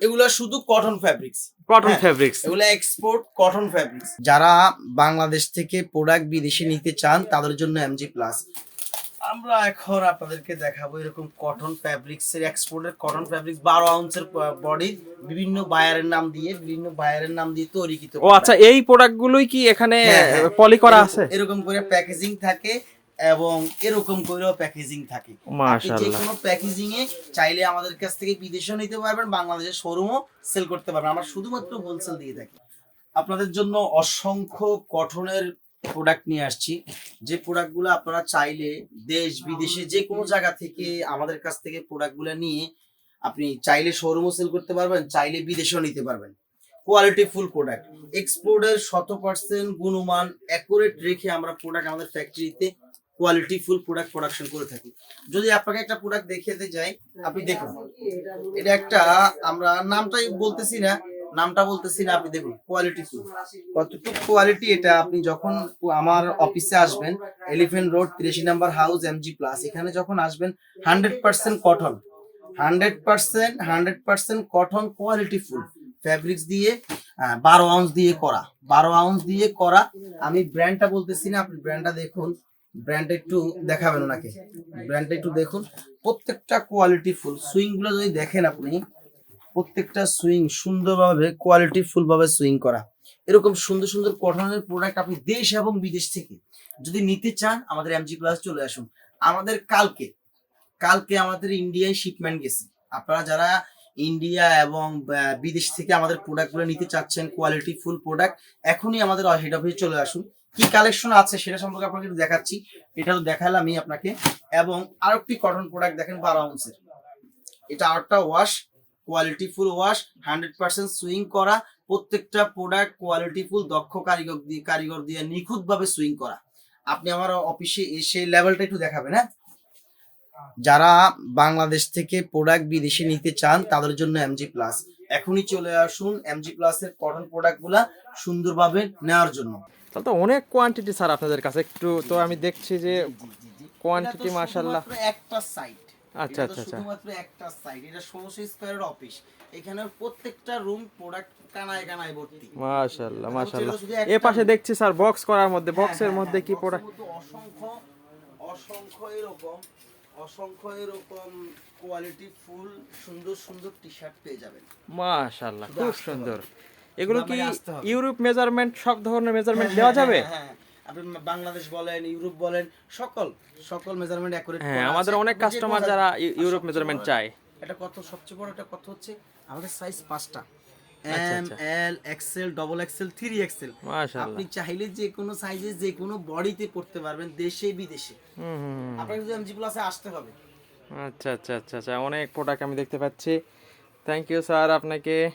এগুলো শুধু cotton fabrics cotton হ্যাঁ, ফেব্রিক্স এগুলো এক্সপোর্ট কটন ফ্যাব্রিক্স যারা বাংলাদেশ থেকে প্রোডাক্ট বিদেশে নিতে চান তাদের জন্য এমজি প্লাস আমরা এখন আপনাদেরকে দেখাবো এরকম কটন ফ্যাব্রিক্স এর এক্সপোর্টের কটন ফ্যাব্রিক্স বারো আউন্সের বডি বিভিন্ন বায়ারের নাম দিয়ে বিভিন্ন বায়ারের নাম দিয়ে তৈরিকৃত ও আচ্ছা এই প্রোডাক্ট গুলোই কি এখানে হ্যাঁ, হ্যাঁ। পলি করা আছে? এরকম করে প্যাকেজিং থাকে এবং এরকম করেও প্যাকেজিং থাকে। আপনি যে কোনো প্যাকেজিং এ চাইলে আমাদের কাছ থেকে বিদেশেও নিতে পারবেন বাংলাদেশের শোরুমও সেল করতে পারবেন। আমরা শুধুমাত্র হোলসেল দিয়ে থাকি। আপনাদের জন্য অসংখ্য কটনের প্রোডাক্ট নিয়ে আসছি। যে প্রোডাক্টগুলো আপনারা চাইলে দেশ বিদেশে যে কোনো জায়গা থেকে আমাদের কাছ থেকে প্রোডাক্টগুলো নিয়ে আপনি চাইলে শোরুমও সেল করতে পারবেন চাইলে বিদেশেও নিতে পারবেন। কোয়ালিটি ফুল প্রোডাক্ট এক্সপোর্টের শত পার্সেন্ট গুণমান অ্যাকুরেট রেখে আমরা প্রোডাক্ট আমাদের ফ্যাক্টরিতে কোয়ালিটি ফুল প্রোডাক্ট প্রোডাকশন করে থাকি। যদি আপনাকে একটা প্রোডাক্ট দেখাতে যাই, আপনি দেখুন। এটা একটা, আমরা নামটাই বলতেছি না, নামটা বলতেছি না, আপনি দেখুন কোয়ালিটি ফুল কতটুকু কোয়ালিটি এটা আপনি যখন আমার অফিসে আসবেন এলিফেন্ট রোড তিরাশি নাম্বার হাউস এমজি প্লাস এখানে যখন আসবেন hundred percent cotton hundred percent hundred percent cotton quality full fabrics দিয়ে বারো আউন্স দিয়ে করা। বারো আউন্স দিয়ে করা। আমি ব্র্যান্ডটা বলতেছি না, আপনি ব্র্যান্ডটা দেখুন। ব্র্যান্ডটা একটু দেখাবেন ওনাকে। ব্র্যান্ডটা একটু দেখুন। প্রত্যেকটা কোয়ালিটি ফুল। সুইংগুলো যদি দেখেন আপনি, প্রত্যেকটা সুইং সুন্দরভাবে কোয়ালিটি ফুল ভাবে সুইং করা। এরকম সুন্দর সুন্দর কটনের প্রোডাক্ট আপনি দেশ এবং বিদেশ থেকে যদি নিতে চান, আমাদের এমজি প্লাস চলে আসুন। আমাদের কালকে কালকে আমাদের ইন্ডিয়ায় শিপমেন্ট গেছে। আপনারা যারা ইন্ডিয়া এবং বিদেশ থেকে আমাদের প্রোডাক্টগুলো নিতে চাচ্ছেন কোয়ালিটি ফুল প্রোডাক্ট এখনই আমাদের হেড অফিসে চলে আসুন। কি কালেকশন আছে সেটা সম্পর্কে আপনাকে একটু দেখাচ্ছি। এটা তো দেখালামই আপনাকে। এবং আরেকটি কটন প্রোডাক্ট দেখেন বারো আউন্সের এটা আরেকটা wash quality full wash hundred percent sewing করা। প্রত্যেকটা প্রোডাক্ট কোয়ালিটি ফুল দক্ষ কারিগর দিয়ে কারিগর দিয়ে নিখুঁত ভাবে সুইং করা। আপনি আমার অফিসে এসে লেভেলটা একটু দেখাবেন হ্যাঁ? যারা বাংলাদেশ থেকে প্রোডাক্ট বিদেশে নিতে চান, তাদের জন্য এমজি প্লাস এখনই চলে আসুন এমজি প্লাস এর কটন প্রোডাক্টগুলা সুন্দরভাবে নেওয়ার জন্য। তাহলে তো অনেক কোয়ান্টিটি স্যার আপনাদের কাছে। একটু তো আমি দেখছি যে কোয়ান্টিটি মাশাআল্লাহ। একটা সাইট আচ্ছা আচ্ছা আচ্ছা। শুধুমাত্র একটা সাইট এটা ষোলোশো স্কোয়ারের অফিস এখানে প্রত্যেকটা রুম প্রোডাক্ট কানায় কানায় ভর্তি। মাশাআল্লাহ মাশাআল্লাহ। শুধু এ পাশে দেখছি স্যার বক্স করার মধ্যে। বক্সের হ্যাঁ, মধ্যে হ্যাঁ, কি প্রোডাক্ট অসংখ্য অসংখ্য এরকম অসংখ্য এরকম কোয়ালিটি ফুল সুন্দর সুন্দর টি শার্ট পেয়ে যাবেন। মাশাআল্লাহ খুব সুন্দর। এগুলো কি। ইউরোপ মেজারমেন্ট সব ধরনের মেজারমেন্ট হ্যাঁ, দেওয়া হ্যাঁ, যাবে? হ্যাঁ, হ্যাঁ। আপনি বাংলাদেশ বলেন ইউরোপ বলেন সকল সকল মেজারমেন্ট অ্যাকুরেট হ্যাঁ আমাদের অনেক কাস্টমার যারা ইউরোপ মেজারমেন্ট চায়। এটা কত সবচেয়ে বড় এটা কত হচ্ছে আমাদের সাইজ পাঁচটা। M. L XL double XL three XL আপনি চাইলে যে কোনো সাইজে যে কোনো বডিতে পড়তে পারবেন দেশে বিদেশে। হুম হুম হুম। আপনাকে যদি এমজি প্লাসে আসতে হবে। আচ্ছা আচ্ছা আচ্ছা আচ্ছা অনেক প্রোডাক্ট আমি দেখতে পাচ্ছি। থ্যাংক ইউ স্যার আপনাকে।